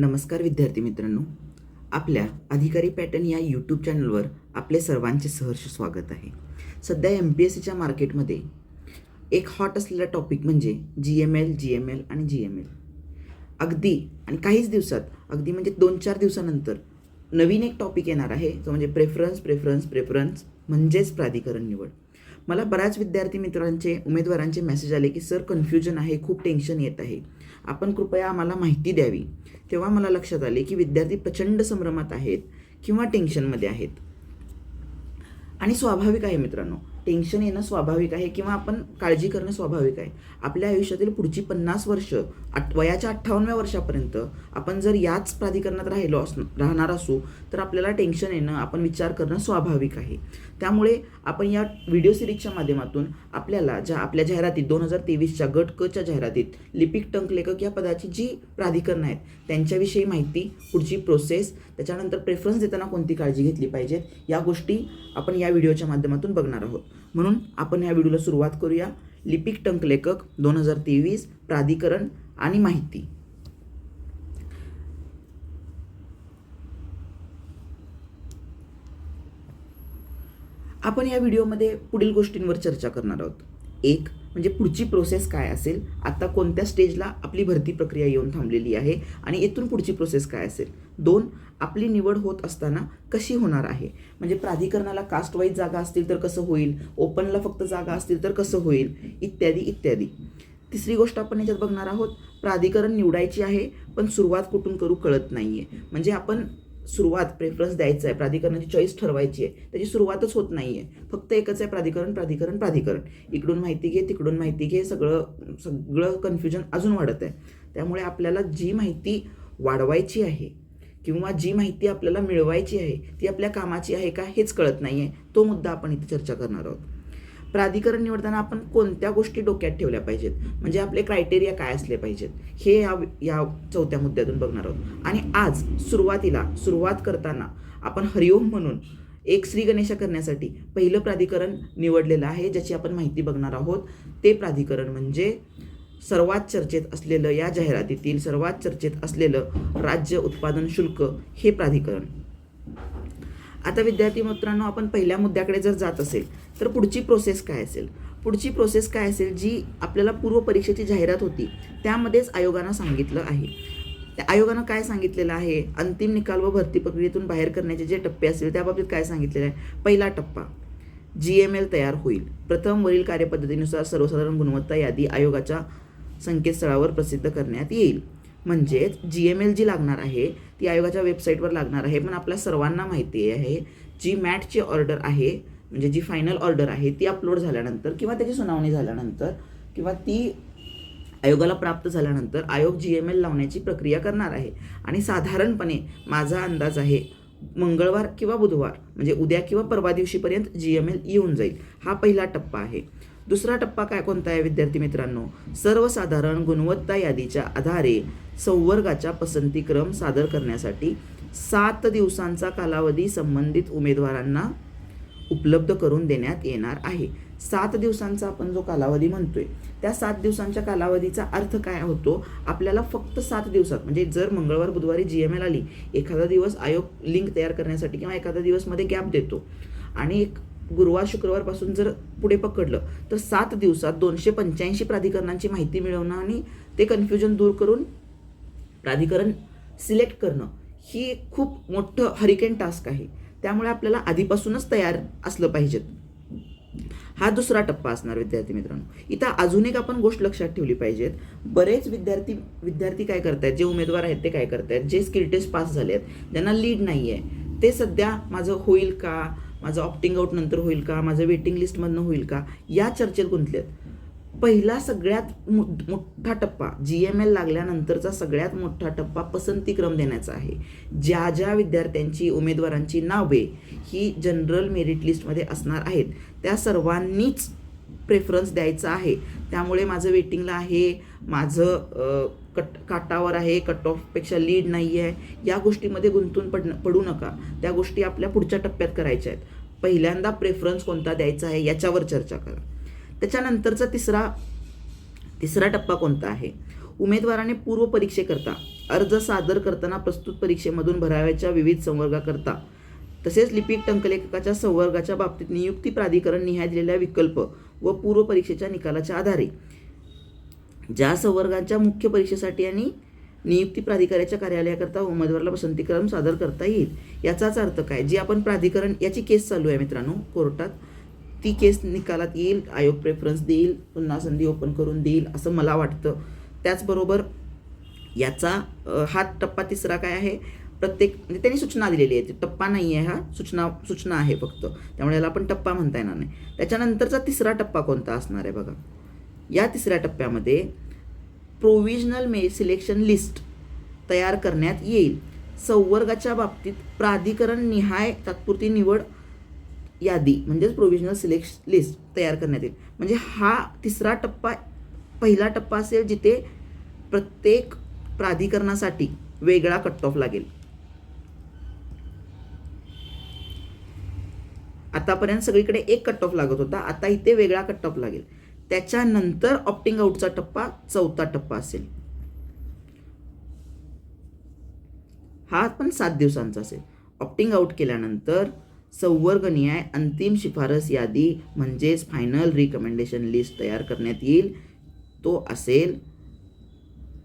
नमस्कार विद्यार्थी मित्रांनो. आपल्या अधिकारी पॅटर्न या यूट्यूब चॅनलवर आपले सर्वांचे सहर्ष स्वागत आहे. सध्या एम पी एस सीच्या मार्केटमध्ये एक हॉट असलेला टॉपिक म्हणजे G M L G M L आणि जी एम एल अगदी आणि काहीच दिवसात अगदी म्हणजे दोन चार दिवसानंतर नवीन एक टॉपिक येणार आहे तो म्हणजे प्रेफरन्स प्रेफरन्स प्रेफरन्स म्हणजेच प्राधिकरण निवड. मला बऱ्याच विद्यार्थी मित्रांचे उमेदवारांचे मेसेज आले की सर कन्फ्युजन आहे खूप टेन्शन येत आहे. आपण कृपया आम्हाला माहिती द्यावी. तेव्हा मला लक्षात आले की विद्यार्थी प्रचंड संभ्रमात आहेत किंवा टेन्शनमध्ये आहेत. आणि स्वाभाविक आहे मित्रांनो टेन्शन येणं स्वाभाविक आहे किंवा आपण काळजी करणं स्वाभाविक आहे. आपल्या आयुष्यातील पुढची पन्नास वर्ष आठ वयाच्या अठ्ठावन्नव्या वर्षापर्यंत आपण जर याच प्राधिकरणात राहिलो अस राहणार असू तर आपल्याला टेन्शन येणं आपण विचार करणं स्वाभाविक आहे. त्यामुळे आपण या व्हिडिओ सिरीजच्या माध्यमातून आपल्याला ज्या आपल्या जाहिरातीत दोन हजार तेवीसच्या गट कच्या जाहिरातीत लिपिक टंक लेखक या पदाची जी प्राधिकरणं आहेत त्यांच्याविषयी माहिती पुढची प्रोसेस त्याच्यानंतर प्रेफरन्स देताना कोणती काळजी घेतली पाहिजेत या गोष्टी आपण या व्हिडिओच्या माध्यमातून बघणार आहोत. म्हणून आपण या व्हिडिओला सुरुवात करूया. लिपिक टंक लेखक दोन हजार तेवीस प्राधिकरण आणि माहिती. आपण या व्हिडिओमध्ये पुढील गोष्टींवर चर्चा करणार आहोत. एक म्हणजे पुढची प्रोसेस काय असेल? आता कोणत्या स्टेजला आपली भरती प्रक्रिया येऊन थांबलेली आहे आणि येथून पुढची प्रोसेस काय असेल? दोन आपली निवड होत असताना कशी होणार आहे? म्हणजे प्राधिकरणाला कास्टवाईज जागा असतील तर कसं होईल? ओपनला फक्त जागा असतील तर कसं होईल? इत्यादी इत्यादी. तिसरी गोष्ट आपण याच्यात बघणार आहोत प्राधिकरण निवडायची आहे पण सुरुवात कुठून करू कळत नाही आहे म्हणजे आपण सुरुवात प्रेफरन्स द्यायचा आहे. प्राधिकरणाची चॉईस ठरवायची आहे. त्याची सुरुवातच होत नाही आहे फक्त एकच आहे प्राधिकरण प्राधिकरण प्राधिकरण. इकडून माहिती घे तिकडून माहिती घे सगळं सगळं कन्फ्युजन अजून वाढत आहे. त्यामुळे आपल्याला जी माहिती वाढवायची आहे किंवा जी माहिती आपल्याला मिळवायची आहे ती आपल्या कामाची आहे का हेच कळत नाही आहे तो मुद्दा आपण इथे चर्चा करणार आहोत. प्राधिकरण निवडताना आपण कोणत्या गोष्टी डोक्यात ठेवल्या पाहिजेत? म्हणजे आपले क्रायटेरिया काय असले पाहिजेत? हे या या चौथ्या मुद्द्यातून बघणार आहोत. आणि आज सुरुवातीला सुरुवात करताना आपण हरिओम म्हणून एक श्री गणेशा करण्यासाठी पहिलं प्राधिकरण निवडलेलं आहे ज्याची आपण माहिती बघणार आहोत. ते प्राधिकरण म्हणजे सर्वात चर्चेत असलेलं या जाहिरातीतील सर्वात चर्चेत असलेलं राज्य उत्पादन शुल्क हे प्राधिकरण. आता विद्यार्थी मित्रांनो आपण पहिल्या मुद्द्याकडे जर जात असेल तर पुढची प्रोसेस काय असेल? पुढची प्रोसेस काय असेल? जी आपल्याला पूर्व परीक्षेची जाहिरात होती त्यामध्येच आयोगानं सांगितलं आहे. त्या आयोगानं काय सांगितलेलं आहे? अंतिम निकाल व भरती प्रक्रियेतून बाहेर करण्याचे जे टप्पे असतील त्याबाबतीत काय सांगितलेलं आहे? पहिला टप्पा जी एम एल तयार होईल. प्रथम वरील कार्यपद्धतीनुसार सर्वसाधारण गुणवत्ता यादी आयोगाच्या संकेतस्थळावर प्रसिद्ध करण्यात येईल. म्हणजेच जी एम एल जी लागणार आहे ती आयोगाच्या वेबसाईटवर लागणार आहे पण आपल्या सर्वांना माहिती आहे जी मॅटची ऑर्डर आहे म्हणजे जी फायनल ऑर्डर आहे ती अपलोड झाल्यानंतर किंवा त्याची सुनावणी झाल्यानंतर किंवा ती आयोगाला प्राप्त झाल्यानंतर आयोग जी एम एल लावण्याची प्रक्रिया करणार आहे. आणि साधारणपणे माझा अंदाज आहे मंगळवार किंवा बुधवार म्हणजे उद्या किंवा परवा दिवशीपर्यंत जी एम एल येऊन जाईल. हा पहिला टप्पा आहे. दुसरा टप्पा काय कोणता आहे विद्यार्थी मित्रांनो? सर्वसाधारण गुणवत्ता यादीच्या आधारे संवर्गाच्या पसंतीक्रम सादर करण्यासाठी सात दिवसांचा कालावधी संबंधित उमेदवारांना उपलब्ध करून देण्यात येणार आहे. सात दिवसांचा आपण जो कालावधी म्हणतोय त्या सात दिवसांच्या कालावधीचा अर्थ काय होतो? आपल्याला फक्त सात दिवसात म्हणजे जर मंगळवार बुधवारी जी एम एल आली एखादा दिवस आयोग लिंक तयार करण्यासाठी किंवा एखादा दिवसमध्ये गॅप देतो आणि एक गुरुवार शुक्रवारपासून जर पुढे पकडलं तर सात दिवसात दोनशे पंच्याऐंशी प्राधिकरणांची माहिती मिळवणं आणि ते कन्फ्युजन दूर करून प्राधिकरण सिलेक्ट करणं ही खूप मोठं हरिकेन टास्क आहे. त्यामुळे आपल्याला आधीपासूनच तयार असलं पाहिजेत हा दुसरा टप्पा असणार विद्यार्थी मित्रांनो. इथं अजून एक आपण गोष्ट लक्षात ठेवली पाहिजेत. बरेच विद्यार्थी विद्यार्थी काय करतायत? जे उमेदवार आहेत ते काय करतायत? जे स्किल टेस्ट पास झाले आहेत ज्यांना लीड नाही आहे ते सध्या माझं होईल का? माझं ऑप्टिंग आउट नंतर होईल का? माझं वेटिंग लिस्टमधनं होईल का? या चर्चेत गुंतलेत. पहिला सगळ्यात मोठा टप्पा जी एम एल लागल्यानंतरचा सगळ्यात मोठा टप्पा पसंतीक्रम देण्याचा आहे. ज्या ज्या विद्यार्थ्यांची उमेदवारांची नावे ही जनरल मेरिट लिस्टमध्ये असणार आहेत त्या सर्वांनीच प्रेफरन्स द्यायचा आहे. त्यामुळे माझं वेटिंगला आहे माझं कट काटावर आहे कट ऑफपेक्षा लीड नाही आहे या गोष्टीमध्ये गुंतून पड पडू नका. त्या गोष्टी आपल्या पुढच्या टप्प्यात करायच्या आहेत. पहिल्यांदा प्रेफरन्स कोणता द्यायचा आहे याच्यावर चर्चा करा. त्याच्यानंतरचा तिसरा तिसरा टप्पा कोणता आहे? उमेदवाराने पूर्व परीक्षेकरता अर्ज सादर करताना प्रस्तुत परीक्षेमधून भराव्याच्या विविध संवर्गाकरता तसेच लिपिक टंकलेखकाच्या संवर्गाच्या बाबतीत नियुक्ती प्राधिकरण निहाय दिलेल्या विकल्प व पूर्व परीक्षेच्या निकालाच्या आधारे. ज्या संवर्गांच्या मुख्य परीक्षेसाठी आणि नियुक्ती प्राधिकाऱ्याच्या कार्यालयाकरता उमेदवाराला पसंतीक्रम सादर करता येईल याचाच अर्थ काय? जी आपण प्राधिकरण याची केस चालू आहे मित्रांनो कोर्टात ती केस निकालात येईल आयोग प्रेफरन्स देईल पुन्हा संधी ओपन करून देईल असं मला वाटतं. त्याचबरोबर याचा हा टप्पा तिसरा काय आहे? प्रत्येक म्हणजे त्यांनी सूचना दिलेली आहे. ती टप्पा नाही आहे हा सूचना सूचना आहे फक्त. त्यामुळे याला आपण टप्पा म्हणता येणार नाही. त्याच्यानंतरचा तिसरा टप्पा कोणता असणार आहे बघा? या तिसऱ्या टप्प्यामध्ये प्रोविजनल मे सिलेक्शन लिस्ट तयार करण्यात येईल. संवर्गाच्या बाबतीत प्राधिकरण निहाय तात्पुरती निवड यादी म्हणजेच प्रोव्हिजनल सिलेक्श लिस्ट तयार करण्यात येईल. म्हणजे हा तिसरा टप्पा पहिला टप्पा असेल जिथे प्रत्येक प्राधिकरणासाठी वेगळा कट ऑफ लागेल. आतापर्यंत सगळीकडे एक कट ऑफ लागत होता. आता इथे वेगळा कट ऑफ लागेल. त्याच्यानंतर ऑप्टिंग आउटचा टप्पा चौथा टप्पा असेल. हा पण सात दिवसांचा असेल. ऑप्टिंग आउट केल्यानंतर संवर्गनिहाय अंतिम शिफारस यादी म्हणजेच फायनल रिकमेंडेशन लिस्ट तयार करण्यात येईल. तो असेल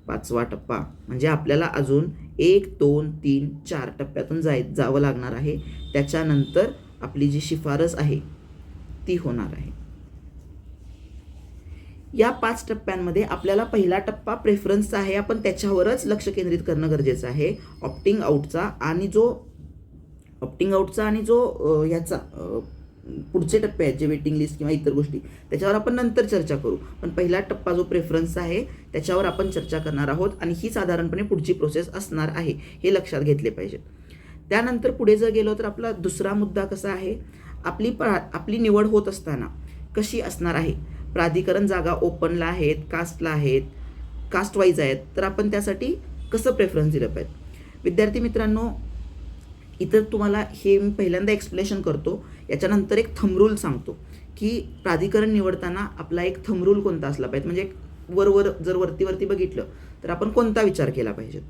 पाचवा टप्पा. म्हणजे आपल्याला अजून एक दोन तीन चार टप्प्यातून जाय जावं लागणार आहे. त्याच्यानंतर आपली जी शिफारस आहे ती होणार आहे. या पाच टप्प्यांमध्ये आपल्याला पहिला टप्पा प्रेफरन्सचा आहे. आपण त्याच्यावरच लक्ष केंद्रित करणं गरजेचं आहे. ऑप्टिंग आउटचा आणि जो ऑप्टिंग आउटचा आणि जो ह्याचा पुढचे टप्पे आहेत जे वेटिंग लिस्ट किंवा इतर गोष्टी त्याच्यावर आपण नंतर चर्चा करू. पण पहिला टप्पा जो प्रेफरन्स आहे त्याच्यावर आपण चर्चा करणार आहोत आणि ही साधारणपणे पुढची प्रोसेस असणार आहे हे लक्षात घेतले पाहिजे. त्यानंतर पुढे जर गेलो तर आपला दुसरा मुद्दा कसा आहे? आपली प्रा आपली निवड होत असताना कशी असणार आहे? प्राधिकरण जागा ओपनला आहेत कास्टला आहेत कास्ट वाईज आहेत तर आपण त्यासाठी कसं प्रेफरन्स दिलं पाहिजे? विद्यार्थी मित्रांनो इथं तुम्हाला हे मी पहिल्यांदा एक्सप्लेनेशन करतो. याच्यानंतर एक थमरूल सांगतो की प्राधिकरण निवडताना आपला एक थमरूल कोणता असला पाहिजे. म्हणजे एक वर वर जर वरती वरती बघितलं तर आपण कोणता विचार केला पाहिजे?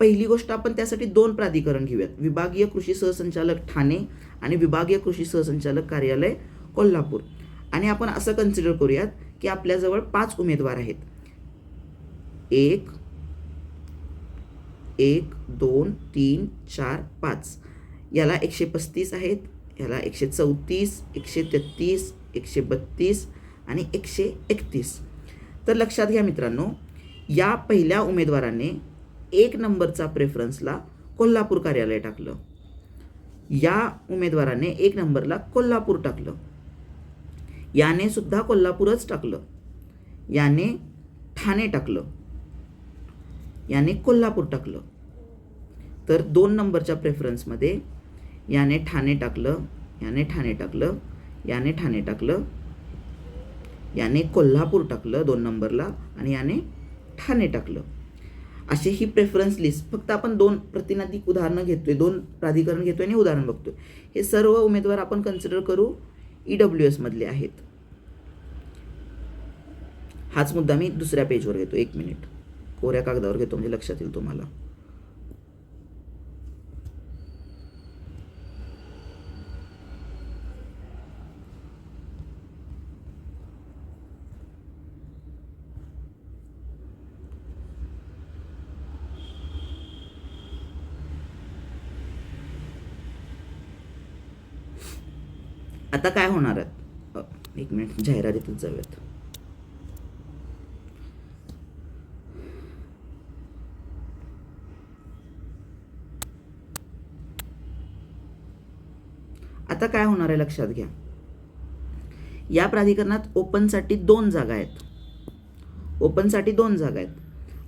पहिली गोष्ट आपण त्यासाठी दोन प्राधिकरण घेऊयात. विभागीय कृषी सहसंचालक ठाणे आणि विभागीय कृषी सहसंचालक कार्यालय कोल्हापूर. आणि आपण असं कन्सिडर करूयात की आपल्याजवळ पाच उमेदवार आहेत. एक एक दोन तीन चार पाच. याला एकशे पस्तीस आहेत. याला एकशे चौतीस एकशे तेहतीस एकशे बत्तीस आणि एकशे एकतीस. तर लक्षात घ्या मित्रांनो या पहिल्या उमेदवाराने एक नंबरचा प्रेफरन्सला कोल्हापूर कार्यालय टाकलं. या उमेदवाराने एक नंबरला कोल्हापूर टाकलं. याने सुद्धा कोल्हापूरच टाकलं. याने ठाणे टाकलं. याने कोल्हापूर टाकलं. तर दोन नंबरच्या प्रेफरन्समध्ये याने ठाणे टाकलं याने ठाणे टाकलं याने ठाणे टाकलं याने कोल्हापूर टाकलं दोन नंबरला आणि याने ठाणे टाकलं. अशी ही प्रेफरन्स लिस्ट फक्त आपण दोन प्रतिनाधिक उदाहरणं घेतोय दोन प्राधिकरण घेतोय आणि उदाहरण बघतोय. हे सर्व उमेदवार आपण कन्सिडर करू ई डब्ल्यू एसमधले आहेत. हाच मुद्दा मी दुसऱ्या पेजवर घेतो. एक मिनिट कोऱ्या कागदावर घेतो म्हणजे लक्षात येईल तुम्हाला. आता काय होणार आहेत? एक मिनिट जाहिरातीतच जाऊयात. आता काय होणार आहे लक्षात घ्या. या प्राधिकरणात ओपनसाठी दोन जागा आहेत. ओपनसाठी दोन जागा आहेत.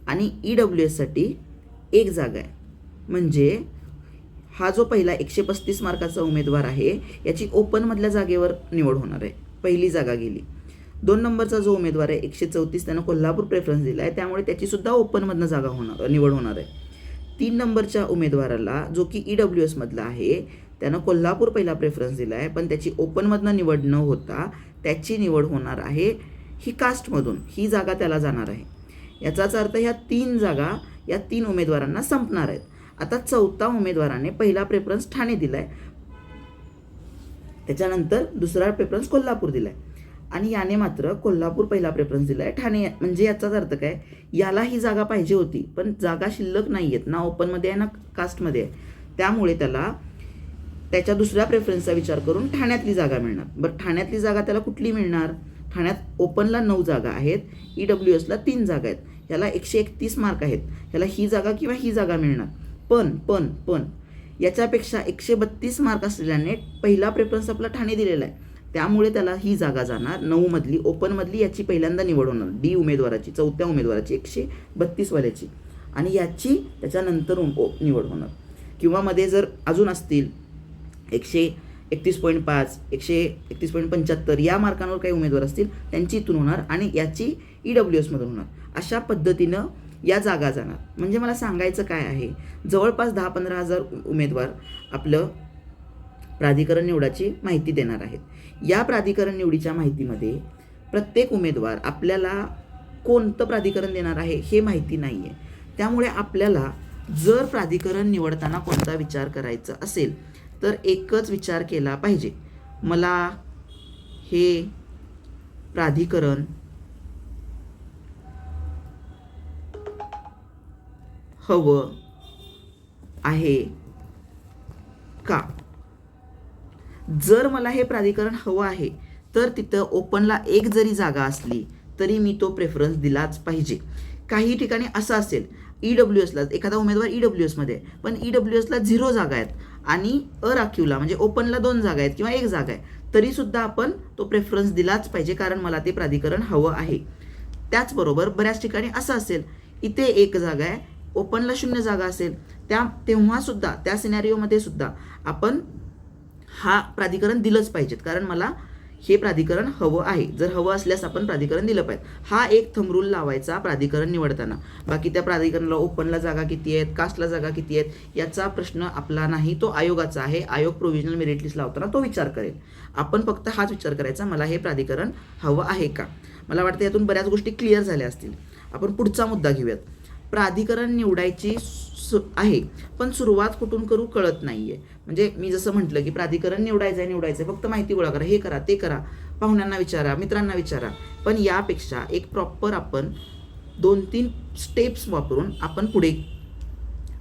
आणि ई डब्ल्यू एससाठी एक जागा आहे. म्हणजे हा जो पहिला एकशे पस्तीस मार्काचा उमेदवार आहे याची ओपनमधल्या जागेवर निवड होणार आहे. पहिली जागा गेली. दोन नंबरचा जो उमेदवार आहे एकशे चौतीस त्यानं कोल्हापूर प्रेफरन्स दिला आहे त्यामुळे त्याचीसुद्धा ओपनमधनं जागा होणार निवड होणार आहे. तीन नंबरच्या उमेदवाराला जो की ई डब्ल्यू एसमधला आहे त्यानं कोल्हापूर पहिला प्रेफरन्स दिला आहे पण त्याची ओपनमधनं निवड न होता त्याची निवड होणार आहे ही कास्टमधून ही जागा त्याला जाणार आहे. याचाच अर्थ ह्या तीन जागा या तीन उमेदवारांना संपणार आहेत. आता चौथा उमेदवाराने पहिला प्रेफरन्स ठाणे दिलाय. त्याच्यानंतर दुसरा प्रेफरन्स कोल्हापूर दिलाय. आणि याने मात्र कोल्हापूर पहिला प्रेफरन्स दिलाय. ठाणे म्हणजे याचाच अर्थ काय? याला ही जागा पाहिजे होती पण जागा शिल्लक नाही आहेत ना ओपनमध्ये आहे ना कास्टमध्ये आहे. त्यामुळे त्याला त्याच्या दुसऱ्या प्रेफरन्सचा विचार करून ठाण्यातली जागा मिळणार. बरं ठाण्यातली जागा त्याला कुठली मिळणार? ठाण्यात ओपनला नऊ जागा आहेत. ई डब्ल्यू एसला तीन जागा आहेत. याला एकशे एकतीस मार्क आहेत. याला ही जागा किंवा ही जागा मिळणार. पण पण पण. याच्यापेक्षा एकशे बत्तीस मार्क असलेल्याने पहिला प्रेफरन्स आपला ठाणे दिलेला आहे. त्यामुळे त्याला ही जागा जाणार. नऊमधली ओपनमधली याची पहिल्यांदा निवड होणार. डी उमेदवाराची चौथ्या उमेदवाराची एकशे बत्तीसवाल्याची आणि याची त्याच्यानंतर ओ- निवड होणार. किंवा मध्ये जर अजून असतील एकशे एकतीस पॉईंट पाच एकशे एकतीस पॉईंट पंच्याहत्तर या मार्कांवर काही उमेदवार असतील त्यांची इथून होणार आणि याची ई डब्ल्यू एसमधून होणार. अशा पद्धतीनं या जागा जाणार. म्हणजे मला सांगायचं काय आहे जवळपास दहा पंधरा हजार उमेदवार आपलं प्राधिकरण निवडाची माहिती देणार आहेत. या प्राधिकरण निवडीच्या माहितीमध्ये प्रत्येक उमेदवार आपल्याला कोणतं प्राधिकरण देणार आहे हे माहिती नाही आहे त्यामुळे आपल्याला जर प्राधिकरण निवडताना कोणता विचार करायचा असेल तर एकच विचार केला पाहिजे. मला हे प्राधिकरण हवं आहे का? जर मला हे प्राधिकरण हवं आहे तर तिथं ओपनला एक जरी जागा असली तरी मी तो प्रेफरन्स दिलाच पाहिजे. काही ठिकाणी असं असेल ई डब्ल्यू एसला एखादा उमेदवार ई डब्ल्यू एसमध्ये पण ई डब्ल्यू एसला झिरो जागा आहेत आणि अराखीवला म्हणजे ओपनला दोन जागा आहेत किंवा एक जागा आहे तरीसुद्धा आपण तो प्रेफरन्स दिलाच पाहिजे कारण मला ते प्राधिकरण हवं आहे. त्याचबरोबर बऱ्याच ठिकाणी असं असेल इथे एक जागा आहे ओपनला शून्य जागा असेल त्या तेव्हा सुद्धा त्या सिनॅरिओमध्ये सुद्धा आपण हा प्राधिकरण दिलंच पाहिजेत. कारण मला हे प्राधिकरण हवं आहे. जर हवं असल्यास आपण प्राधिकरण दिलं पाहिजे. हा एक थमरूल लावायचा प्राधिकरण निवडताना. बाकी त्या प्राधिकरणाला ओपनला जागा किती आहेत कास्टला जागा किती आहेत याचा प्रश्न आपला नाही तो आयोगाचा आहे. आयोग प्रोव्हिजनल मेरिट लिस्ट लावताना तो विचार करेल. आपण फक्त हाच विचार करायचा मला हे प्राधिकरण हवं आहे का? मला वाटतं यातून बऱ्याच गोष्टी क्लिअर झाल्या असतील. आपण पुढचा मुद्दा घेऊयात. प्राधिकरण निवडायची सु आहे. पण सुरुवात कुठून करू कळत नाही आहे म्हणजे मी जसं म्हटलं की प्राधिकरण निवडायचं आहे निवडायचं आहे फक्त माहिती गोळा करा. हे करा ते करा. पाहुण्यांना विचारा मित्रांना विचारा. पण यापेक्षा एक प्रॉपर आपण दोन तीन स्टेप्स वापरून आपण पुढे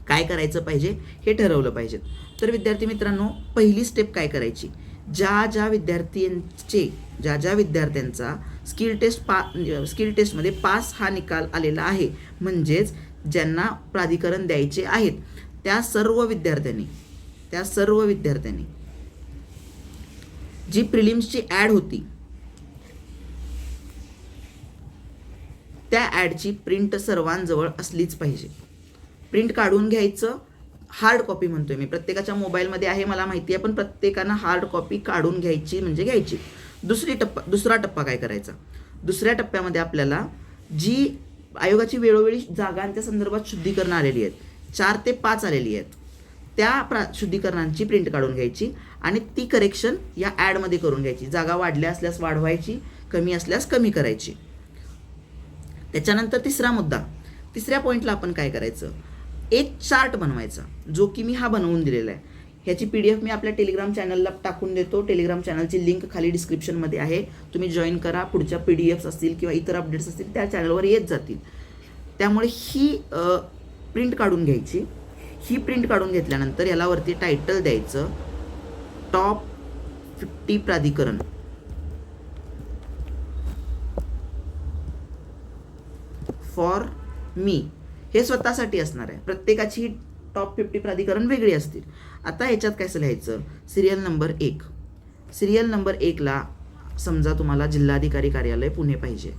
काय करायचं पाहिजे हे ठरवलं पाहिजे. तर विद्यार्थी मित्रांनो पहिली स्टेप काय करायची? ज्या ज्या विद्यार्थ्यांचे ज्या ज्या विद्यार्थ्यांचा स्किल टेस्ट पा स्किल टेस्टमध्ये पास हा निकाल आलेला आहे. म्हणजेच ज्यांना प्राधिकरण द्यायचे आहेत त्या सर्व विद्यार्थ्यांनी त्या सर्व विद्यार्थ्यांनी जी प्रिलिम्सची ॲड होती त्या ॲडची प्रिंट सर्वांजवळ असलीच पाहिजे. प्रिंट काढून घ्यायचं हार्ड कॉपी म्हणतोय मी. प्रत्येकाच्या मोबाईलमध्ये आहे मला माहिती आहे पण प्रत्येकानं हार्ड कॉपी काढून घ्यायची म्हणजे घ्यायची. दुसरी टप्पा दुसरा टप्पा काय करायचा? दुसऱ्या टप्प्यामध्ये आपल्याला जी आयोगाची वेळोवेळी जागांच्या संदर्भात शुद्धीकरण आलेली आहेत चार ते पाच आलेली आहेत त्या प्रा शुद्धीकरणांची प्रिंट काढून घ्यायची आणि ती करेक्शन या ॲडमध्ये करून घ्यायची. जागा वाढल्या असल्यास वाढवायची कमी असल्यास कमी करायची. त्याच्यानंतर तिसरा मुद्दा. तिसऱ्या पॉईंटला आपण काय करायचं? एक चार्ट बनवायचा जो की मी हा बनवून दिलेला आहे. ह्याची पी डी एफ मी आपल्या टेलिग्राम चॅनलला टाकून देतो. टेलिग्राम चॅनलची लिंक खाली डिस्क्रिप्शनमध्ये आहे. तुम्ही जॉईन करा. पुढच्या पी डी एफ्स असतील किंवा इतर अपडेट्स असतील त्या चॅनलवर येत जातील. त्यामुळे ही प्रिंट काढून घ्यायची. ही प्रिंट काढून घेतल्यानंतर याला वरती टायटल द्यायचं. टॉप फिफ्टी प्राधिकरण. फॉर मी हे स्वतःसाठी असणार आहे. प्रत्येकाची ही टॉप फिफ्टी प्राधिकरण वेगळी असतील. आता ह्याच्यात काय लिहायचं? सिरियल नंबर एक. सिरियल नंबर एकला समजा तुम्हाला जिल्हाधिकारी कार्यालय पुणे पाहिजे.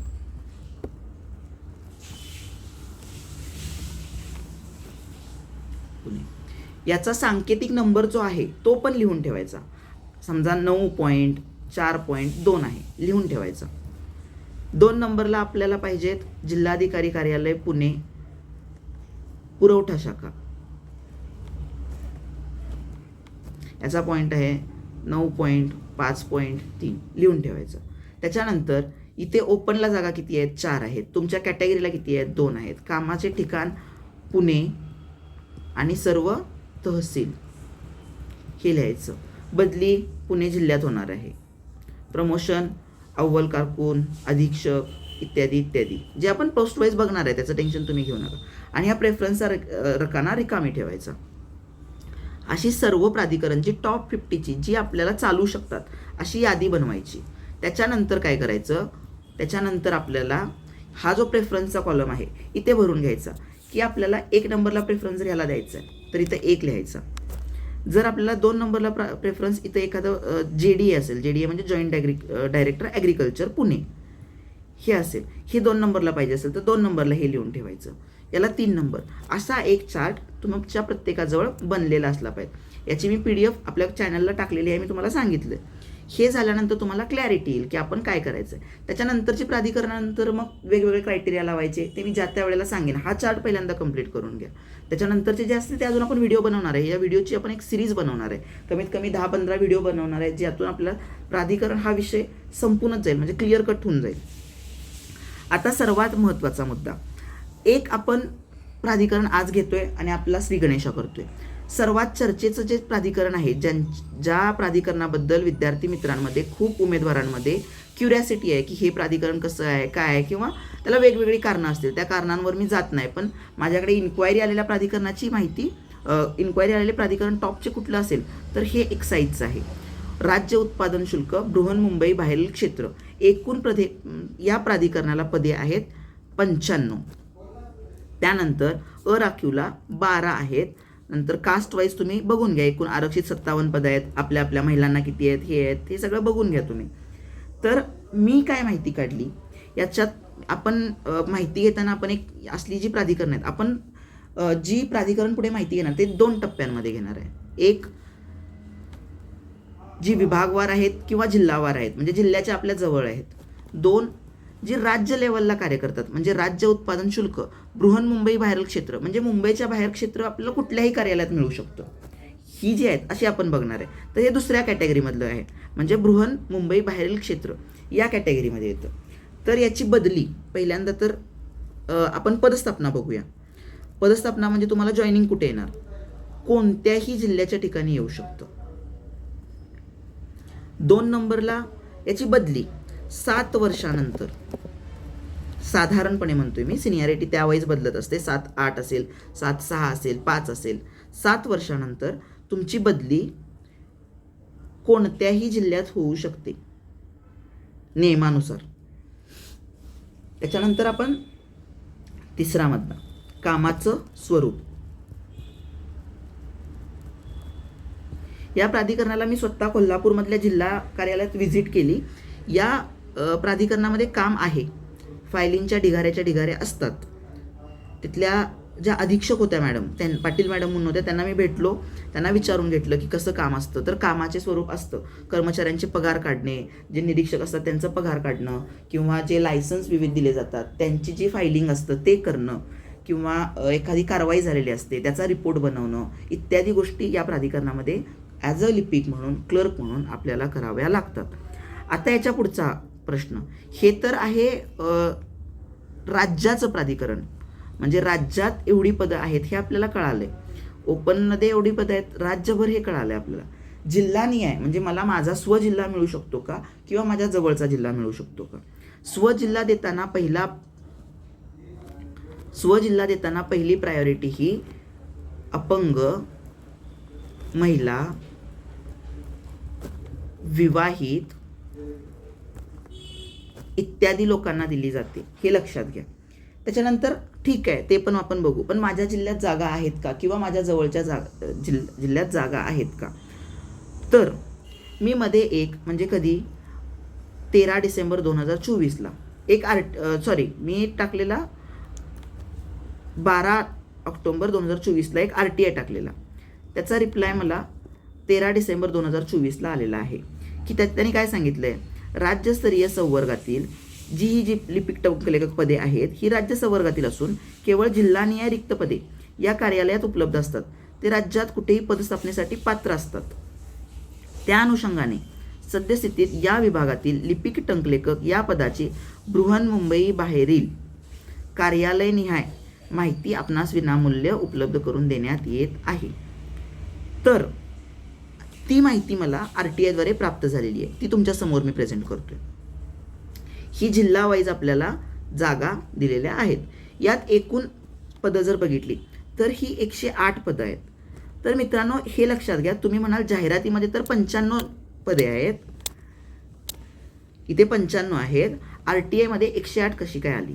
पुणे. याचा सांकेतिक नंबर जो आहे तो पण लिहून ठेवायचा. समजा नऊ पॉईंट चार पॉईंट दोन आहे. लिहून ठेवायचा. दोन नंबरला आपल्याला पाहिजेत जिल्हाधिकारी कार्यालय पुणे पुरवठा शाखा. याचा पॉईंट आहे नऊ पॉईंट पाच पॉईंट तीन. लिहून ठेवायचं. त्याच्यानंतर इथे ओपनला जागा किती आहेत? चार आहेत. तुमच्या कॅटेगरीला किती आहेत? दोन आहेत. कामाचे ठिकाण पुणे आणि सर्व तहसील. हे लिहायचं. बदली पुणे जिल्ह्यात होणार आहे. प्रमोशन अव्वल कारकून अधीक्षक इत्यादी इत्यादी. जे आपण पोस्ट वाईज बघणार आहे त्याचं टेन्शन तुम्ही घेऊ नका. आणि ह्या प्रेफरन्सचा रक रकाना रिकामी ठेवायचा. अशी सर्व प्राधिकरणची टॉप फिफ्टीची जी आपल्याला चालू शकतात अशी यादी बनवायची. त्याच्यानंतर काय करायचं? त्याच्यानंतर आपल्याला हा जो प्रेफरन्सचा कॉलम आहे इथे भरून घ्यायचा. की आपल्याला एक नंबरला प्रेफरन्स घ्यायला द्यायचा आहे तर इथं एक लिहायचा. जर आपल्याला दोन नंबरला प्रा प्रेफरन्स इथं एखादं जे डी ए असेल जे डी ए म्हणजे joint agri director agriculture Pune. हे असेल हे दोन नंबरला पाहिजे असेल तर दोन नंबरला हे लिहून ठेवायचं. याला तीन नंबर असा एक चार्ट तुमच्या प्रत्येकाजवळ बनलेला असला पाहिजे. याची मी पी डी एफ आपल्या चॅनलला टाकलेली आहे मी तुम्हाला सांगितलं. हे झाल्यानंतर तुम्हाला क्लॅरिटी येईल की आपण काय करायचं आहे त्याच्यानंतरची प्राधिकरणानंतर मग वेगवेगळे क्रायटेरिया लावायचे ते मी ज्या त्या वेळेला सांगेन. हा चार्ट पहिल्यांदा कंप्लीट करून घ्या. त्याच्यानंतरचे जे असते ते अजून आपण व्हिडिओ बनवणार आहे. या व्हिडिओची आपण एक सिरीज बनवणार आहे. कमीत कमी दहा पंधरा व्हिडिओ बनवणार आहे ज्यातून आपल्याला प्राधिकरण हा विषय संपूनच जाईल म्हणजे क्लिअर कट होऊन जाईल. आता सर्वात महत्त्वाचा मुद्दा. एक आपण प्राधिकरण आज घेतोय आणि आपला श्री गणेशा करतोय. सर्वात चर्चेचं जे प्राधिकरण आहे ज्यां ज्या प्राधिकरणाबद्दल विद्यार्थी मित्रांमध्ये खूप उमेदवारांमध्ये क्युरियासिटी आहे की हे प्राधिकरण कसं आहे काय आहे किंवा त्याला वेगवेगळी कारणं असतील. त्या कारणांवर मी जात नाही पण माझ्याकडे इन्क्वायरी आलेल्या प्राधिकरणाची माहिती इन्क्वायरी आलेले प्राधिकरण टॉपचे कुठलं असेल तर हे एक्साईजचं आहे. राज्य उत्पादन शुल्क बृहन्मुंबई बाहेरील क्षेत्र एकूण प्रधे या प्राधिकरणाला पदे आहेत पंच्याण्णव. त्यानंतर अराखीवला बारा आहेत. नंतर कास्ट वाईज तुम्ही बघून घ्या. एकूण आरक्षित सत्तावन्न पदं आहेत. आपल्या आपल्या महिलांना किती आहेत हे आहेत हे सगळं बघून घ्या तुम्ही. तर मी काय माहिती काढली? याच्यात आपण माहिती घेताना आपण एक असली जी प्राधिकरण आहेत आपण जी प्राधिकरण पुढे माहिती घेणार ते दोन टप्प्यांमध्ये घेणार आहे. एक जी विभागवार आहेत किंवा जिल्हावार आहेत म्हणजे जिल्ह्याच्या आपल्या जवळ आहेत. दोन जी राज्य लेवलला कार्य करतात म्हणजे राज्य उत्पादन शुल्क बृहन्मुंबई बाहेरील क्षेत्र म्हणजे मुंबईच्या बाहेर क्षेत्र आपल्याला कुठल्याही कार्यालयात मिळू शकतं. ही जी आहेत अशी आपण बघणार आहे. तर हे दुसऱ्या कॅटेगरीमधलं आहे. म्हणजे बृहन मुंबई बाहेरील क्षेत्र या कॅटेगरीमध्ये येतं. तर याची बदली पहिल्यांदा तर आपण पदस्थापना बघूया. पदस्थापना म्हणजे तुम्हाला जॉईनिंग कुठे येणार? कोणत्याही जिल्ह्याच्या ठिकाणी येऊ शकतं. दोन नंबरला याची बदली सात वर्षानंतर. साधारणपणे म्हणतोय मी सिनियरिटी त्यावेळेस बदलत असते. सात आठ असेल सात सहा असेल पाच असेल. सात वर्षानंतर तुमची बदली कोणत्याही जिल्ह्यात होऊ शकते. नियमानुसार. त्याच्यानंतर आपण तिसरा मधला कामाचं स्वरूप. या प्राधिकरणाला मी स्वतः कोल्हापूरमधल्या जिल्हा कार्यालयात व्हिजिट केली. या प्राधिकरणामध्ये काम आहे. फायलिंगच्या ढिगाऱ्याच्या ढिगाऱ्या असतात. तिथल्या ज्या अधीक्षक होत्या मॅडम त्यां पाटील मॅडम म्हणून होत्या त्यांना मी भेटलो. त्यांना विचारून घेतलं की कसं काम असतं. तर कामाचे स्वरूप असतं. कर्मचाऱ्यांचे पगार काढणे जे निरीक्षक असतात त्यांचं पगार काढणं किंवा जे लायसन्स विविध दिले जातात त्यांची जी फायलिंग असतं ते करणं किंवा एखादी कारवाई झालेली असते त्याचा रिपोर्ट बनवणं इत्यादी गोष्टी या प्राधिकरणामध्ये ॲज अ लिपिक म्हणून क्लर्क म्हणून आपल्याला कराव्या लागतात. आता याच्या पुढचा प्रश्न. हे तर आहे राज्याचं प्राधिकरण. म्हणजे राज्यात एवढी पदं आहेत हे आपल्याला कळालं आहे ओपनमध्ये एवढी पदं आहेत राज्यभर हे कळालं आहे आपल्याला. जिल्हानी आहे म्हणजे मला माझा स्वजिल्हा मिळू शकतो का? किंवा माझ्या जवळचा जिल्हा मिळू शकतो का? स्वजिल्हा देताना पहिला स्वजिल्हा देताना पहिली प्रायोरिटी ही अपंग महिला विवाहित इत्यादी लोकांना दिली जाते हे लक्षात घ्या. त्याच्यानंतर ठीक आहे ते पण आपण बघू. पण माझ्या जिल्ह्यात जागा आहेत का? किंवा माझ्या जवळच्या जाग जिल जिल्ह्यात जागा आहेत का? तर मी मध्ये एक म्हणजे कधी? तेरा डिसेंबर दोन हजार चोवीसला. एक आर्ट सॉरी मी टाकलेला बारा ऑक्टोंबर दोन हजार चोवीसला एक आर टी आय टाकलेला. त्याचा रिप्लाय मला तेरा डिसेंबर दोन हजार चोवीसला आलेला आहे. की त्यात त्यांनी काय सांगितलं आहे राज्यस्तरीय संवर्गातील जी ही जी लिपिक टंकलेखक पदे आहेत ही राज्य संवर्गातील असून केवळ जिल्हानिहाय रिक्त पदे या कार्यालयात उपलब्ध असतात. ते राज्यात कुठेही पदस्थापनेसाठी पात्र असतात. त्या अनुषंगाने सद्यस्थितीत या विभागातील लिपिक टंकलेखक या पदाची बृहन्मुंबई बाहेरील कार्यालयनिहाय माहिती आपणास विनामूल्य उपलब्ध करून देण्यात येत आहे. तर ती माहिती मला आर टी आयद्वारे प्राप्त झालेली आहे. ती तुमच्यासमोर मी प्रेझेंट करतोय. ही जिल्हा वाईज आपल्याला जागा दिलेल्या आहेत. यात एकूण पदं जर बघितली तर ही एकशे आठ पदं आहेत. तर मित्रांनो हे लक्षात घ्या. तुम्ही म्हणाल जाहिरातीमध्ये तर पंच्याण्णव पदे आहेत. इथे पंच्याण्णव आहेत. आर टी आयमध्ये एकशे आठ कशी काय आली?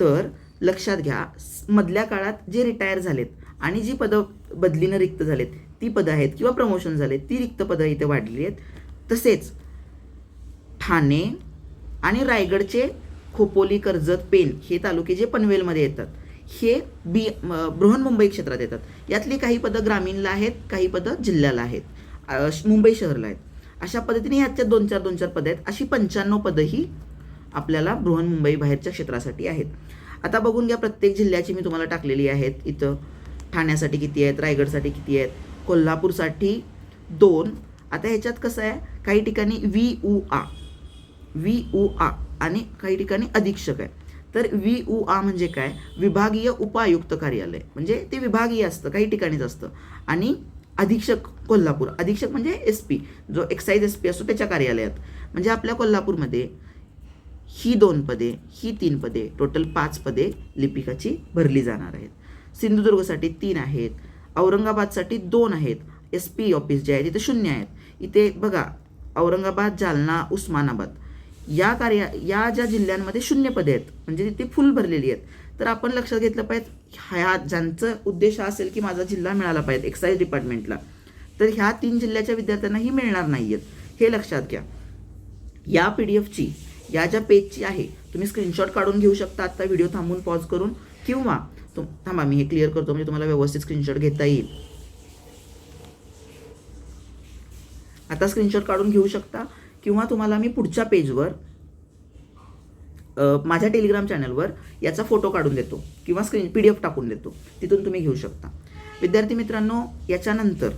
तर लक्षात घ्या मधल्या काळात जे रिटायर झालेत आणि जी पदं बदलीनं रिक्त झालेत ती पदं आहेत किंवा प्रमोशन झाले ती रिक्त पदं इथे वाढलेली आहेत. तसेच ठाणे आणि रायगडचे खोपोली कर्जत पेन हे तालुके जे पनवेलमध्ये येतात हे बी बृहन्मुंबई क्षेत्रात येतात. यातली काही पदं ग्रामीणला आहेत काही पदं जिल्ह्याला आहेत. मुंबई शहरला आहेत. अशा पद्धतीने ह्याच्या दोन चार दोन चार पदं आहेत. अशी पंच्याण्णव पदं ही आपल्याला बृहन्मुंबई बाहेरच्या क्षेत्रासाठी आहेत. आता बघून घ्या प्रत्येक जिल्ह्याची मी तुम्हाला टाकलेली आहेत. इथं ठाण्यासाठी किती आहेत रायगडसाठी किती आहेत कोल्हापूरसाठी दोन. आता ह्याच्यात कसं आहे? काही ठिकाणी व्ही उ आ. व्ही उ आ. आणि काही ठिकाणी अधीक्षक आहे. तर व्ही उ आ म्हणजे काय? विभागीय उपायुक्त कार्यालय. म्हणजे ते विभागीय असतं काही ठिकाणीच असतं. आणि अधीक्षक कोल्हापूर. अधीक्षक म्हणजे एस पी जो एक्साईज एस पी असतो त्याच्या कार्यालयात. म्हणजे आपल्या कोल्हापूरमध्ये ही दोन पदे ही तीन पदे टोटल पाच पदे लिपिकाची भरली जाणार आहेत. सिंधुदुर्गसाठी तीन आहेत. औरंगाबादसाठी दोन आहेत. एस पी ऑफिस जे आहे तिथे शून्य आहेत. इथे बघा औरंगाबाद जालना उस्मानाबाद. या कार्या या ज्या जिल्ह्यांमध्ये शून्य पदे आहेत म्हणजे तिथे फुल भरलेली आहेत. तर आपण लक्षात घेतलं पाहिजे ह्या ज्यांचं उद्देश असेल की माझा जिल्हा मिळाला पाहिजे एक्साईज डिपार्टमेंटला तर ह्या तीन जिल्ह्याच्या विद्यार्थ्यांनाही मिळणार नाही आहेत हे लक्षात घ्या. या पी डी एफची या ज्या पेजची आहे तुम्ही स्क्रीनशॉट काढून घेऊ शकता. आत्ता व्हिडिओ थांबून पॉज करून. किंवा थांबा मी हे क्लिअर करतो म्हणजे तुम्हाला व्यवस्थित स्क्रीनशॉट घेता येईल. आता स्क्रीनशॉट काढून घेऊ शकता किंवा तुम्हाला मी पुढच्या पेजवर माझ्या टेलिग्राम चॅनलवर याचा फोटो काढून देतो किंवा स्क्रीन पी डी एफ टाकून देतो. तिथून तुम्ही घेऊ शकता. विद्यार्थी मित्रांनो याच्यानंतर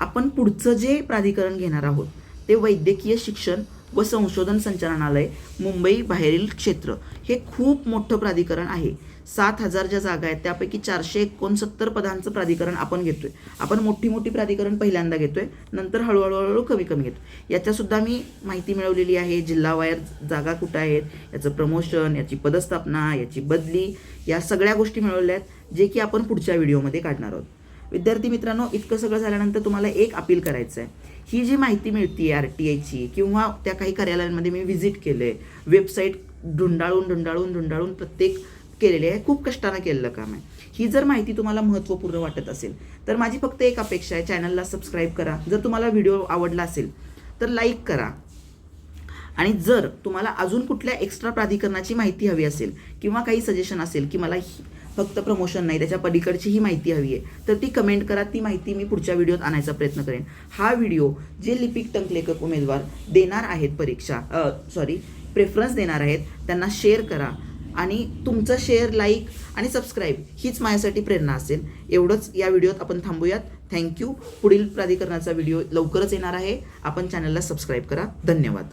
आपण पुढचं जे प्राधिकरण घेणार आहोत ते वैद्यकीय शिक्षण व संशोधन संचालनालय मुंबई बाहेरील क्षेत्र. हे खूप मोठं प्राधिकरण आहे. सात हजार ज्या जागा आहेत. त्यापैकी चारशे एकोणसत्तर पदांचं प्राधिकरण आपण घेतोय. आपण मोठी मोठी प्राधिकरण पहिल्यांदा घेतोय. नंतर हळूहळू हळूहळू कमी कमी घेतो याच्यासुद्धा मी माहिती मिळवलेली आहे. जिल्हावायर जागा कुठं आहेत? याचं प्रमोशन याची पदस्थापना याची बदली या सगळ्या गोष्टी मिळवल्या आहेत जे की आपण पुढच्या व्हिडिओमध्ये काढणार आहोत. विद्यार्थी मित्रांनो इतकं सगळं झाल्यानंतर तुम्हाला एक अपील करायचं आहे ही जी माहिती मिळते आर टी आयची किंवा त्या काही कार्यालयांमध्ये मी व्हिजिट केलं आहे वेबसाईट ढुंडाळून ढुंडाळून ढुंडाळून प्रत्येक केलेले आहे खूप कष्टानं केलेलं काम आहे. ही जर माहिती तुम्हाला महत्त्वपूर्ण वाटत असेल तर माझी फक्त एक अपेक्षा आहे चॅनलला सबस्क्राईब करा. जर तुम्हाला व्हिडिओ आवडला असेल तर लाईक करा. आणि जर तुम्हाला अजून कुठल्या एक्स्ट्रा प्राधिकरणाची माहिती हवी असेल किंवा काही सजेशन असेल की मला ही- फक्त प्रमोशन नाही त्याच्या पलीकडची ही माहिती हवी आहे. तर ती कमेंट करा ती माहिती मी पुढच्या व्हिडिओत आणायचा प्रयत्न करेन. हा व्हिडिओ जे लिपिक टंकलेखक उमेदवार देणार आहेत परीक्षा सॉरी प्रेफरन्स देणार आहेत त्यांना शेअर करा. आणि तुमचं शेअर लाईक आणि सबस्क्राईब हीच माझ्यासाठी प्रेरणा असेल. एवढंच या व्हिडिओत आपण थांबूयात. थँक्यू पुढील प्राधिकरणाचा व्हिडिओ लवकरच येणार आहे. आपण चॅनलला सबस्क्राईब करा. धन्यवाद.